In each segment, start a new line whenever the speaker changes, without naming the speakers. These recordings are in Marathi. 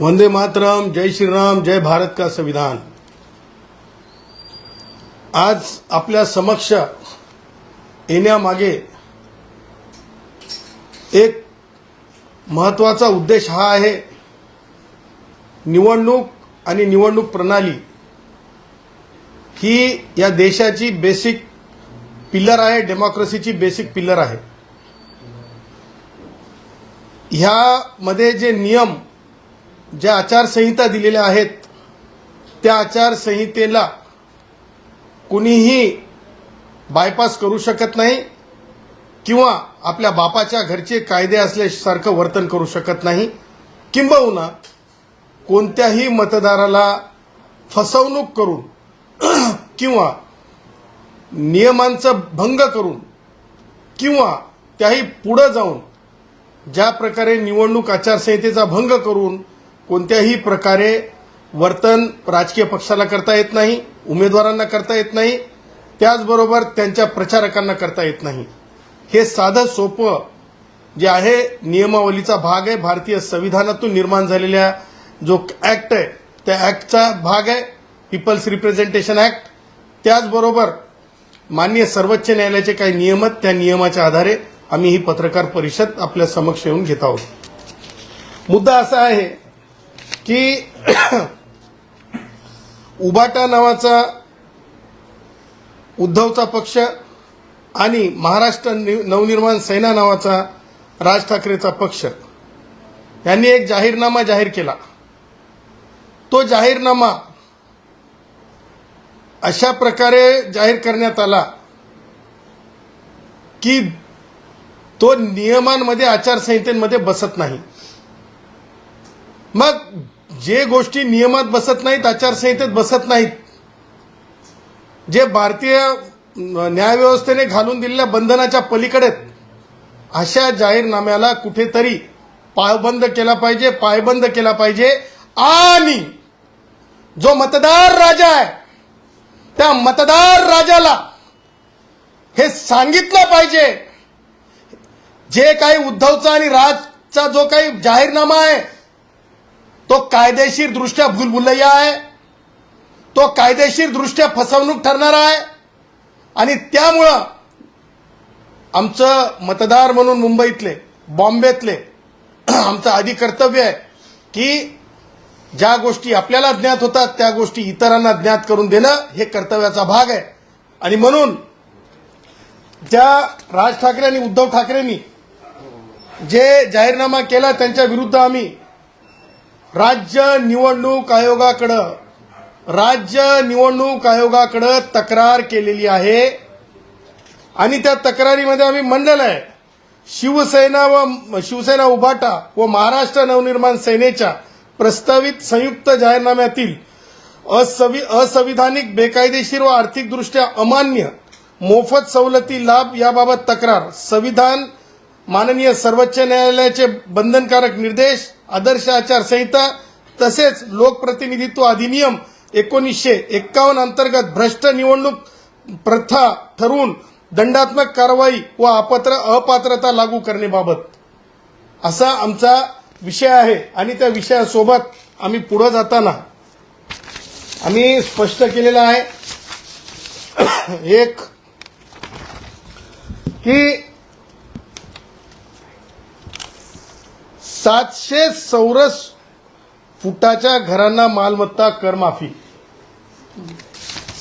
वंदे मातरम जय श्रीराम जय भारत का संविधान। आज आपल्या समक्ष येण्यामागे एक महत्त्वाचा उद्देश हा आहे निवडणूक आणि निवडणूक प्रणाली ही या देशाची बेसिक पिल्लर आहे डेमोक्रेसीची बेसिक पिल्लर आहे. ह्यामध्ये जे नियम ज्या आचारसंहिता दिलेल्या आहेत त्या आचारसंहितेला कुणीही बायपास करू शकत नाही किंवा आपल्या बापाच्या घरचे कायदे असल्यासारखं वर्तन करू शकत नाही. किंबहुना कोणत्याही मतदाराला फसवणूक करून किंवा नियमांचं भंग करून किंवा त्याही पुढं जाऊन ज्या प्रकारे निवडणूक आचारसंहितेचा भंग करून कोणत्याही प्रकारे वर्तन राजकीय पक्षाला करता येत नाही उमेदवारांना करता येत नाही त्याचबरोबर त्यांच्या प्रचारकांना करता येत नाही. हे साधं सोपं जे आहे नियमावलीचा भाग आहे भारतीय संविधानातून निर्माण झालेल्या जो ऍक्ट आहे त्या ऍक्टचा भाग आहे पीपल्स रिप्रेझेंटेशन ऍक्ट त्याचबरोबर माननीय सर्वोच्च न्यायालयाचे काही नियम आहेत त्या नियमाच्या आधारे आम्ही ही पत्रकार परिषद आपल्या समक्ष येऊन घेत आहोत. मुद्दा असा आहे की उबाटा नावाचा उद्धवचा पक्ष आणि महाराष्ट्र नवनिर्माण सेना नावाचा राज ठाकरेचा पक्ष. यांनी एक जाहीरनामा जाहीर केला. तो जाहीरनामा अशा प्रकारे जाहीर करण्यात आला की तो नियमांमध्ये आचारसंहितेमध्ये बसत नाही. मग जे गोष्टी नियमात बसत नाहीत आचारसंहितेत बसत नाहीत जे भारतीय न्यायव्यवस्थेने घालून दिलेल्या बंधनाच्या पलीकडे अशा जाहीरनाम्याला कुठेतरी पायबंद केला पाहिजे पायबंद केला पाहिजे आणि जो मतदार राजा आहे त्या मतदार राजाला हे सांगितलं पाहिजे. जे काही उद्धवचा आणि राजचा जो काही जाहीरनामा आहे तो कायदेशीर दृष्ट्या भूलभुलैया आहे. तो कायदेशीर दृष्ट्या फसवणूक ठरणार आहे. आणि त्यामुळं आमचं मतदार म्हणून मुंबईतले बॉम्बेतले आमचं आधी कर्तव्य आहे की ज्या गोष्टी आपल्याला ज्ञात होतात त्या गोष्टी इतरांना ज्ञात करून देणं हे कर्तव्याचा भाग आहे. आणि म्हणून ज्या राज ठाकरे आणि उद्धव ठाकरेंनी जे जाहीरनामा केला त्यांच्या विरुद्ध आम्ही राज्य निवडणूक आयोगाकडं राज्य निवडणूक आयोगाकडं तक्रार केलेली आहे. आणि त्या तक्रारीमध्ये आम्ही म्हणलेलं आहे शिवसेना व शिवसेना उभाटा व महाराष्ट्र नवनिर्माण सेनेच्या प्रस्तावित संयुक्त जाहीरनाम्यातील असवि असंविधानिक बेकायदेशीर व आर्थिकदृष्ट्या अमान्य मोफत सवलती लाभ याबाबत तक्रार संविधान माननीय सर्वोच्च न्यायालयाचे बंधनकारक निर्देश आदर्श आचारसंहिता तसेच लोकप्रतिनिधित्व अधिनियम एकोणीसशे एक्कावन्न अंतर्गत भ्रष्ट निवडणूक प्रथा ठरवून दंडात्मक कारवाई व अपात्र अपात्रता लागू करण्याबाबत. असा आमचा विषय आहे आणि त्या विषयासोबत आम्ही पुढे जाताना आम्ही स्पष्ट केलेलं आहे. एक की सातशे चौरस फुटाच्या घरांना मालमत्ता कर माफी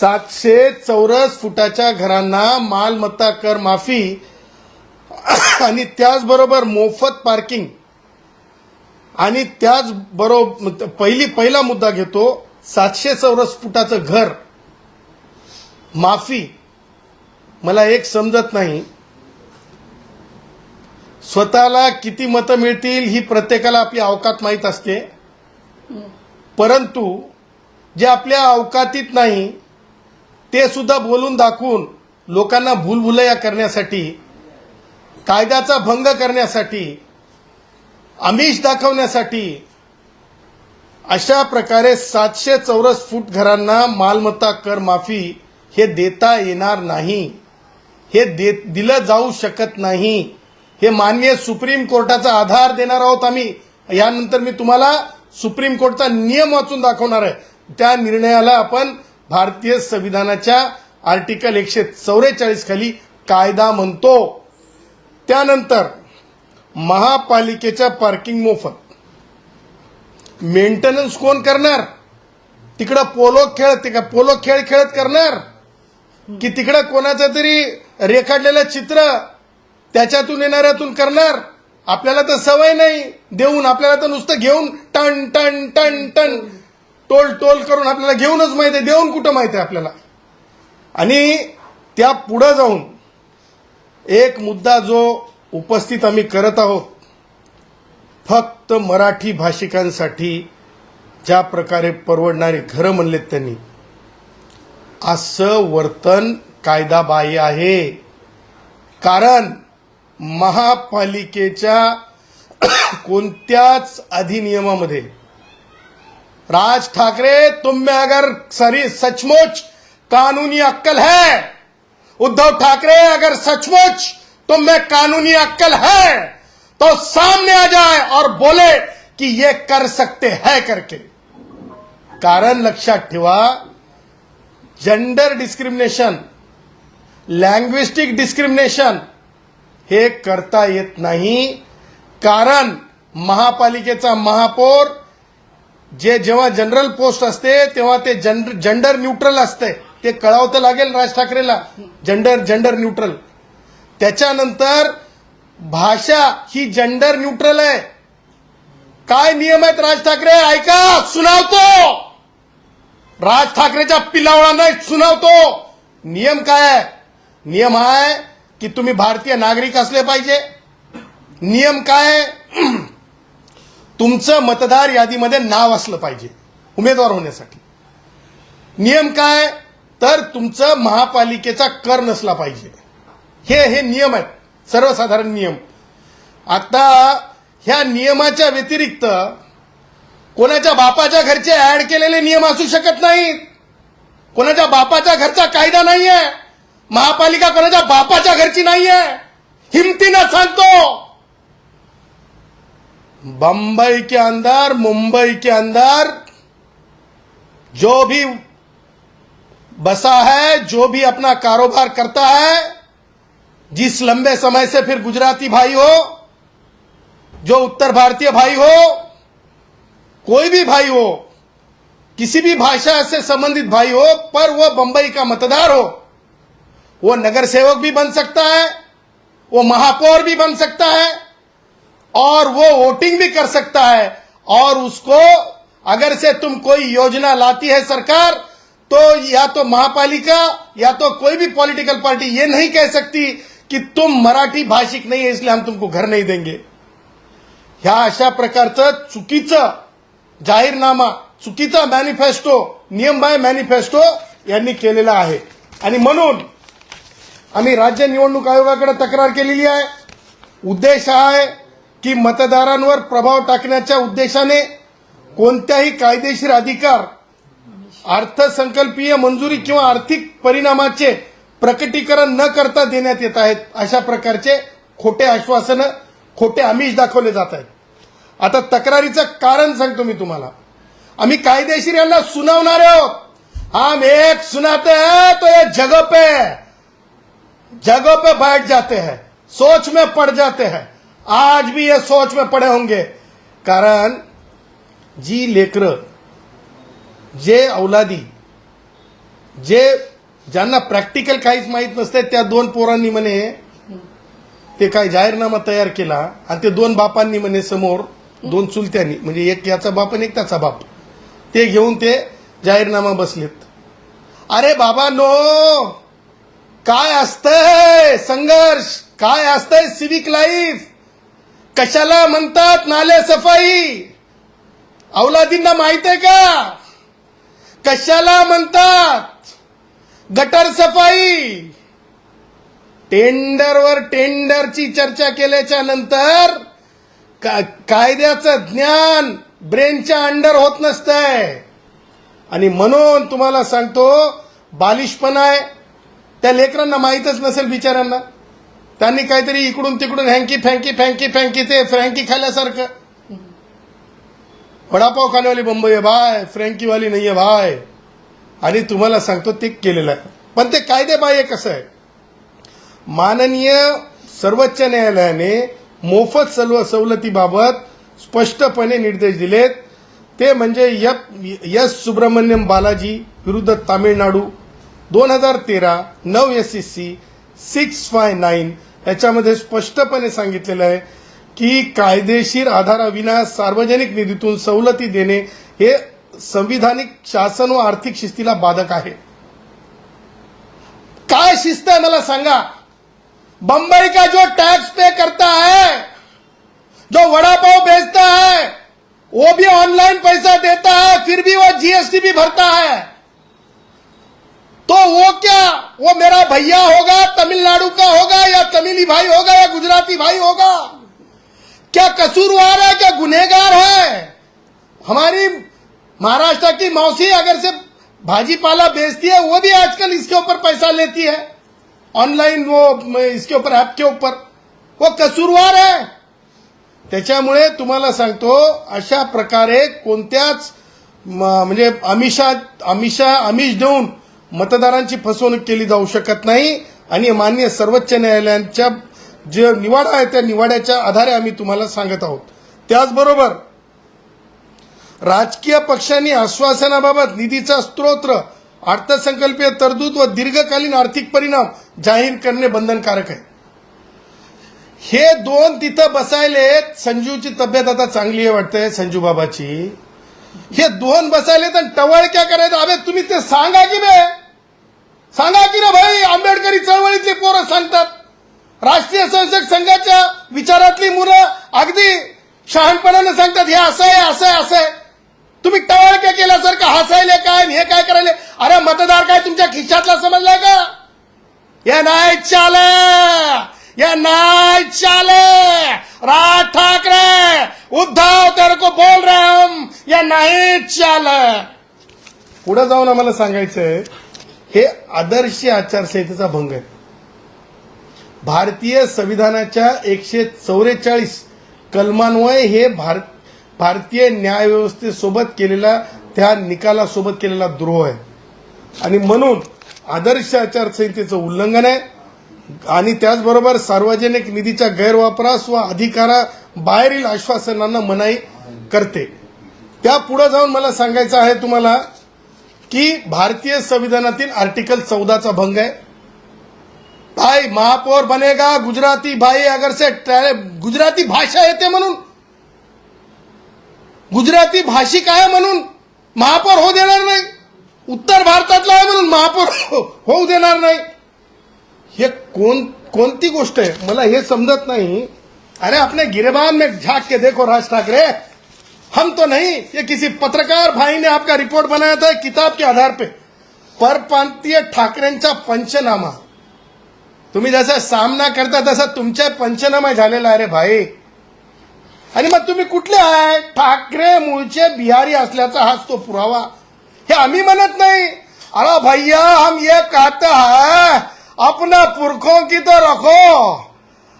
सातशे चौरस फुटाच्या घरांना मालमत्ता कर माफी आणि त्याचबरोबर मोफत पार्किंग. आणि त्याचबरोबर पहिली पहिला मुद्दा घेतो सातशे चौरस फुटाचं घर. माफी. मला एक समजत नाही. स्वतःला किती मतं मिळतील ही प्रत्येकाला आपली अवकात माहीत असते. परंतु जे आपल्या अवकातीत नाही ते सुद्धा बोलून दाखवून लोकांना भूलभुलया करण्यासाठी कायद्याचा भंग करण्यासाठी आमिष दाखवण्यासाठी अशा प्रकारे सातशे चौरस फूट घरांना मालमत्ता कर माफी हे देता येणार नाही. हे दे दिलं जाऊ शकत नाही. हे माननीय सुप्रीम कोर्टाचा आधार देणार आहोत आम्ही. यानंतर मी तुम्हाला सुप्रीम कोर्टचा नियम वाचून दाखवणार आहे. त्या निर्णयाला आपण भारतीय संविधानाच्या आर्टिकल एकशे चौवेचाळीस खाली कायदा म्हणतो. त्यानंतर महापालिकेच्या पार्किंग मोफत. मेंटेनन्स कोण करणार? तिकडं पोलो खेळ ते का पोलो खेळ खेळत करणार? की तिकडं कोणाचं तरी रेखाडलेलं चित्र त्याच्यातून येणाऱ्यातून करणार. आपल्याला तर सवय नाही देऊन आपल्याला तर नुसतं घेऊन टन टन टन टन टोल टोल करून आपल्याला घेऊनच माहिती आहे देऊन कुठं माहिती आहे आपल्याला? आणि त्या पुढं जाऊन एक मुद्दा जो उपस्थित आम्ही करत आहोत फक्त मराठी भाषिकांसाठी ज्या प्रकारे परवडणारी घरं म्हणलेत त्यांनी असं वर्तन कायदाबाह्य आहे. कारण महापालिकेच्या कोणत्याच अधिनियमामध्ये राज ठाकरे तुम में अगर सरी सचमुच कानूनी अक्कल है उद्धव ठाकरे अगर सचमुच तुम में कानूनी अक्कल है तो सामने आ जाए और बोले कि ये कर सकते हैं करके। कारण लक्षात ठेवा जेंडर डिस्क्रिमिनेशन लँग्विस्टिक डिस्क्रिमिनेशन हे करता येत नाही. कारण महापालिकेचा महापौर जे जेव्हा जनरल पोस्ट असते तेव्हा ते जेंडर न्यूट्रल असते. ते कळावं लागेल राज ठाकरेला. जेंडर जेंडर न्यूट्रल त्याच्यानंतर भाषा ही जेंडर न्यूट्रल आहे. काय नियम आहेत राज ठाकरे? ऐका सुनावतो! राज ठाकरेच्या पिलावळांना सुनावतो. नियम काय आहे? नियम आहे की तुम्ही भारतीय नागरिक असले पाहिजे. नियम काय तुमचं मतदार यादीमध्ये नाव असलं पाहिजे उमेदवार होण्यासाठी. नियम काय तर तुमचं महापालिकेचा कर नसला पाहिजे. हे हे नियम आहेत. सर्वसाधारण नियम. आता ह्या नियमाच्या व्यतिरिक्त कोणाच्या बापाच्या घरचे ऍड केलेले नियम असू शकत नाहीत. कोणाच्या बापाच्या घरचा कायदा नाही आहे महापालिका कोणाच्या बापाच्या घरची नाहीये हिमतीनं सांगतो. बंबई के अंदर मुंबई के अंदर जो भी बसा है, जो भी अपना कारोबार करता है, जिस लंबे समय से फिर गुजराती भाई हो, जो उत्तर भारतीय भाई हो, कोई भी भाई हो, किसी भी भाषा से संबंधित भाई हो, पर वो बंबई का मतदार हो वो नगर सेवक भी बन सकता है वो महापौर भी बन सकता है और वो वोटिंग भी कर सकता है और उसको अगर से तुम कोई योजना लाती है सरकार तो या तो महापालिका या तो कोई भी पॉलिटिकल पार्टी ये नहीं कह सकती कि तुम मराठी भाषिक नहीं है इसलिए हम तुमको घर नहीं देंगे। ह्या अशा प्रकारचं चुकीचं जाहीरनामा चुकीचा मॅनिफेस्टो नियमबाय मॅनिफेस्टो यांनी केलेला आहे. आणि म्हणून आम्ही राज्य निवडणूक आयोगाकडे तक्रार केलेली आहे. उद्देश हा आहे की मतदारांवर प्रभाव टाकण्याच्या उद्देशाने कोणत्याही कायदेशीर अधिकार अर्थसंकल्पीय मंजुरी किंवा आर्थिक परिणामाचे प्रकटीकरण न करता देण्यात येत आहेत अशा प्रकारचे खोटे आश्वासनं खोटे आमिष दाखवले जात आहेत. आता तक्रारीचं कारण सांगतो मी तुम्हाला. आम्ही कायदेशीर यांना सुनावणार आहोत. हम एक सुनाते हैं तो ये जगप आहे जगह पे बैठ जाते हैं सोच में पड़ जाते हैं। आज भी ये सोच में पड़े होंगे। कारण जी लेकरं जे औलादी जे ज्यांना प्रॅक्टिकल काहीच माहीत नसते त्या दोन पोरांनी म्हणे ते काय जाहीरनामा तयार केला आणि ते दोन बापांनी म्हणे समोर दोन चुलत्यांनी म्हणजे एक याचा बाप आणि एक त्याचा बाप ते घेऊन ते जाहीरनामा बसलेत. अरे बाबा नो काय असतंय संघर्ष? काय असतंय सिविक लाईफ कशाला म्हणतात नाले सफाई? औलादींना माहीत आहे का? कशाला म्हणतात? गटर सफाई? टेंडरवर टेंडरची चर्चा केल्याच्यानंतर का- कायद्याचं ज्ञान ब्रेनच्या अंडर होत नसतंय. आणि म्हणून तुम्हाला सांगतो बालिशपणा आहे. त्या लेकरांना माहीतच नसेल बिचाऱ्यांना. त्यांनी काहीतरी इकडून तिकडून हँकी फँकी फँकी फँकी ते फ्रँकी खाल्ल्यासारखं. वडापाव खानेवाली बंबई आहे भाय फ्रँकीवाली नाही आहे भाय. आणि तुम्हाला सांगतो ते केलेलं आहे. पण ते कायदेबाह्य कसं आहे? माननीय सर्वोच्च न्यायालयाने मोफत सर्व सवलतीबाबत स्पष्टपणे निर्देश दिलेत. ते म्हणजे एस सुब्रमण्यम बालाजी विरुद्ध तामिळनाडू दोन हजार तेरा नऊ S S C six five nine याच्यामध्ये स्पष्टपणे सांगितलेलं आहे की कायदेशीर आधाराविना सार्वजनिक निधीतून सवलती देणे हे संविधानिक शासन व आर्थिक शिस्तीला बाधक आहे. काय शिस्त आहे मला सांगा? बंबई का जो टैक्स पे करता है? जो वड़ा पाव बेचता है? वो भी ऑनलाइन पैसा देता है फिर भी वो जीएसटी भी भरता है। तो वो क्या? वो मेरा भैया होगा, तमिलनाडु का होगा, या तमिली भाई होगा, या गुजराती भाई होगा? क्या कसूरवार है, क्या गुनहगार है? हमारी महाराष्ट्र की मौसी अगर से भाजी पाला बेचती है, वो भी आजकल इसके ऊपर पैसा लेती है। ऑनलाइन वो, इसके ऊपर, ऐप के ऊपर। वो कसूरवार है। तुम्हाला सांगतो, अशा प्रकारे म- म्हणजे आमिषा आमिष देऊन मतदारांची फसवणूक केली जाऊ शकत नाही. आणि मान्य सर्वोच्च न्यायालयांच्या जे निवाडा आहे त्या निवाड्याच्या आधारे आम्ही तुम्हाला सांगत आहोत. त्याचबरोबर राजकीय पक्षांनी आश्वासनाबाबत निधीचा स्त्रोत्र अर्थसंकल्पीय तरतूद व दीर्घकालीन आर्थिक परिणाम जाहीर करणे बंधनकारक आहे. हे दोन तिथं बसायले संजूची तब्येत आता चांगली आहे वाटतंय संजू बाबाची हे दोन बसायले तर टवळक्या करायचं अबे तुम्ही ते सांगा की बे. सांगा की रे भाई आंबेडकरी चळवळीतली पोरं सांगतात. राष्ट्रीय संसद संघाच्या विचारातली मुलं अगदी शहाणपणानं सांगतात हे असं आहे असं आहे असं आहे. तुम्ही टवळक्या केल्यासारखं हसायले काय हे काय करायले? अरे मतदार काय तुमच्या खिशातला समजलाय का? या नाही चाले या नाही चाले राज ठाकरे उद्धव तेरे को बोल रहे हम या नाही चाले पुढे जाऊन आम्हाला सांगायचंय हे आदर्श आचारसंहितेचा भंग आहे. भारतीय संविधानाच्या एकशे चौवेचाळीस कलमान्वये हे भारत भारतीय न्यायव्यवस्थेसोबत केलेला त्या निकालासोबत केलेला द्रोह आहे. आणि म्हणून आदर्श आचारसंहितेचं उल्लंघन आहे. आणि त्याचबरोबर सार्वजनिक निधीच्या गैरवापरास व अधिकारा बाहेरील आश्वासनांना मनाई करते. त्या पुढे जाऊन मला सांगायचं आहे तुम्हाला की भारतीय संविधानातील आर्टिकल चौदाचा भंग आहे. भाई महापौर बनेगा गुजराती भाई अगर से गुजराती भाषा येते म्हणून. गुजराती भाषिक आहे म्हणून? महापौर होऊ देणार नाही. उत्तर भारतातला आहे म्हणून महापौर होऊ देणार नाही. हे कोण कोणती गोष्ट आहे? मला हे समजत नाही. अरे आपने गिरेबान में झाक के देखो राज ठाकरे. हम तो नहीं ये किसी पत्रकार भाई ने आपका रिपोर्ट बनाया था किताब के आधार पे। परप्रांतीय ठाकरेंचा पंचनामा। तुम्ही जसा सामना करता तसा तुमच्या पंचनामा झालेला आहे रे भाई। आणि मग तुम्ही कुठले आहे? ठाकरे मूळचे बिहारी असल्याचा हाच तो पुरावा। हे आम्ही म्हणत नाही। अरे भैया हम ये कहते हैं अपना पुरखों की तो रखो।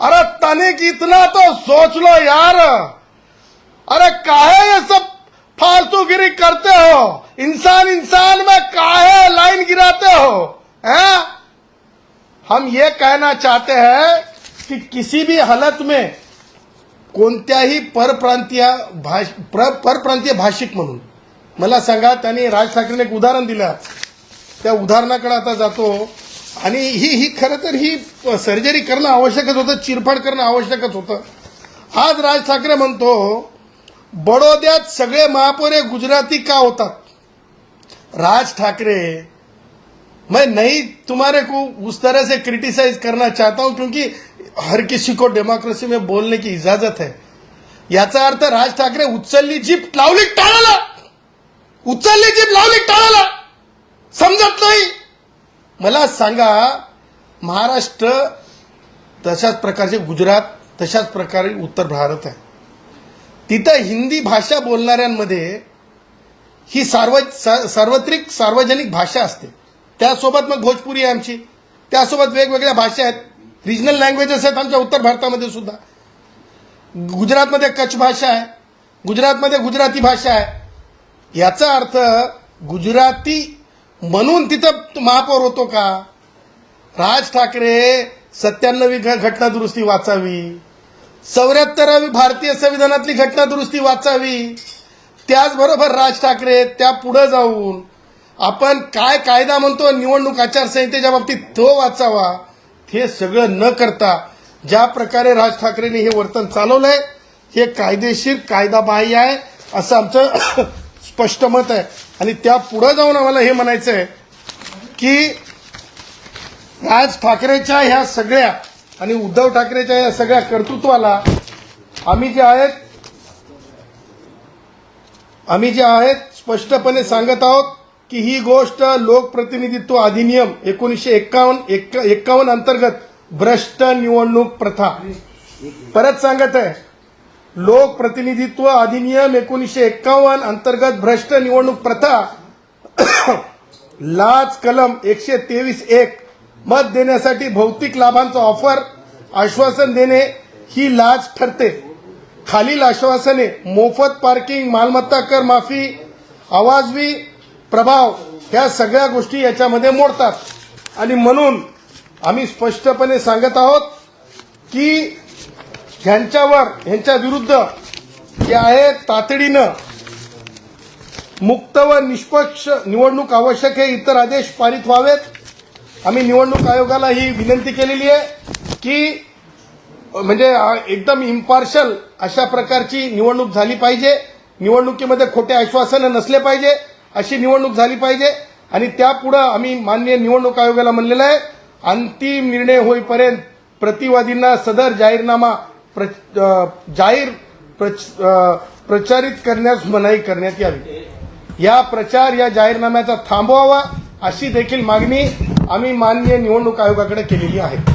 अरे तनिक इतना तो सोच लो यार। अरे काहे ये सब फालतूगिरी करते हो? इंसान इंसान में काहे लाइन गिराते हो? हैं? हम ये कहना चाहते हैं कि किसी भी हालत में कोणत्याही परप्रांतीय भाष परप्रांतीय भाषिक म्हणून मला सांगा त्यांनी राज ठाकरेने एक उदाहरण दिलं. त्या उदाहरणाकडे आता जातो. आणि ही ही खरं तर ही सर्जरी करणं आवश्यकच होतं चिरफाड करणं आवश्यकच होतं. आज राज ठाकरे म्हणतो बडोद्यात सगळे महापौर हे गुजराती का होतात? राज ठाकरे मैं नहीं तुम्हारे को उस तरह से क्रिटिसाइज करना चाहता हूं क्योंकि हर किसी को डेमोक्रेसी में बोलने की इजाजत है। याचा अर्थ राज ठाकरे उचलली जीप लावली टाळाला! उचलली जीप लावली टाळाला! समजत नाही! मला सांगा महाराष्ट्र तशाच प्रकारचे गुजरात तशाच प्रकारे उत्तर भारत आहे. तिथं हिंदी भाषा बोलणाऱ्यांमध्ये ही सार्व सार्वत्रिक सार्वजनिक भाषा असते. त्यासोबत मग भोजपुरी आहे आमची. त्यासोबत वेगवेगळ्या भाषा आहेत. रिजनल लँग्वेजेस आहेत आमच्या उत्तर भारतामध्ये सुद्धा. गुजरातमध्ये कच्छ भाषा आहे. गुजरातमध्ये गुजराती भाषा आहे. याचा अर्थ गुजराती म्हणून तिथं महापौर होतो का? राज ठाकरे सत्त्याण्णवी घटना दुरुस्ती वाचावी. चौऱ्याहत्तरावी भारतीय संविधानातली घटना दुरुस्ती वाचावी. त्याचबरोबर राज ठाकरे त्या पुढे जाऊन आपण काय कायदा म्हणतो निवडणूक आचारसंहितेच्या बाबतीत तो वाचावा. हे सगळं न करता ज्या प्रकारे राज ठाकरेंनी हे वर्तन चालवलंय हे कायदेशीर कायदाबाह्य आहे असं आमचं स्पष्ट मत आहे. आणि त्या पुढे जाऊन आम्हाला हे म्हणायचं आहे की राज ठाकरेच्या ह्या सगळ्या आणि उद्धव ठाकरेच्या या सगळ्या कर्तृत्वाला आम्ही जे आहेत आम्ही जे आहेत स्पष्टपणे सांगत आहोत की ही गोष्ट लोकप्रतिनिधित्व अधिनियम एकोणीसशे एक्कावन्न एक्कावन्न अंतर्गत भ्रष्ट निवडणूक प्रथा. परत सांगत आहे लोकप्रतिनिधित्व अधिनियम एकोणीसशे एक्कावन्न अंतर्गत भ्रष्ट निवडणूक प्रथा लाच कलम एकशे तेवीस एक मत देण्यासाठी भौतिक लाभांचा ऑफर आश्वासन देणे ही लाज ठरते. खालील आश्वासने मोफत पार्किंग मालमत्ता कर माफी आवाजवी प्रभाव ह्या सगळ्या गोष्टी याच्यामध्ये मोडतात. आणि म्हणून आम्ही स्पष्टपणे सांगत आहोत की ह्यांच्यावर ह्यांच्या विरुद्ध जे आहे तातडीनं मुक्त व निष्पक्ष निवडणूक आवश्यक हे इतर आदेश पारित व्हावेत. आम्ही निवडणूक आयोगाला ही विनंती केलेली आहे की म्हणजे एकदम इम्पार्शल अशा प्रकारची निवडणूक झाली पाहिजे. निवडणुकीमध्ये खोटे आश्वासनं नसले पाहिजे अशी निवडणूक झाली पाहिजे. आणि त्यापुढं आम्ही मान्य निवडणूक आयोगाला म्हणलेलं आहे अंतिम निर्णय होईपर्यंत प्रतिवादींना सदर जाहीरनामा प्र, जाहीर प्रच- प्रचारित करण्यास मनाई करण्यात यावी. या प्रचार या जाहीरनाम्याचा थांबवावा अशी देखील मागणी आम्ही माननीय निवडणूक आयोगाकडे केलेली आहे.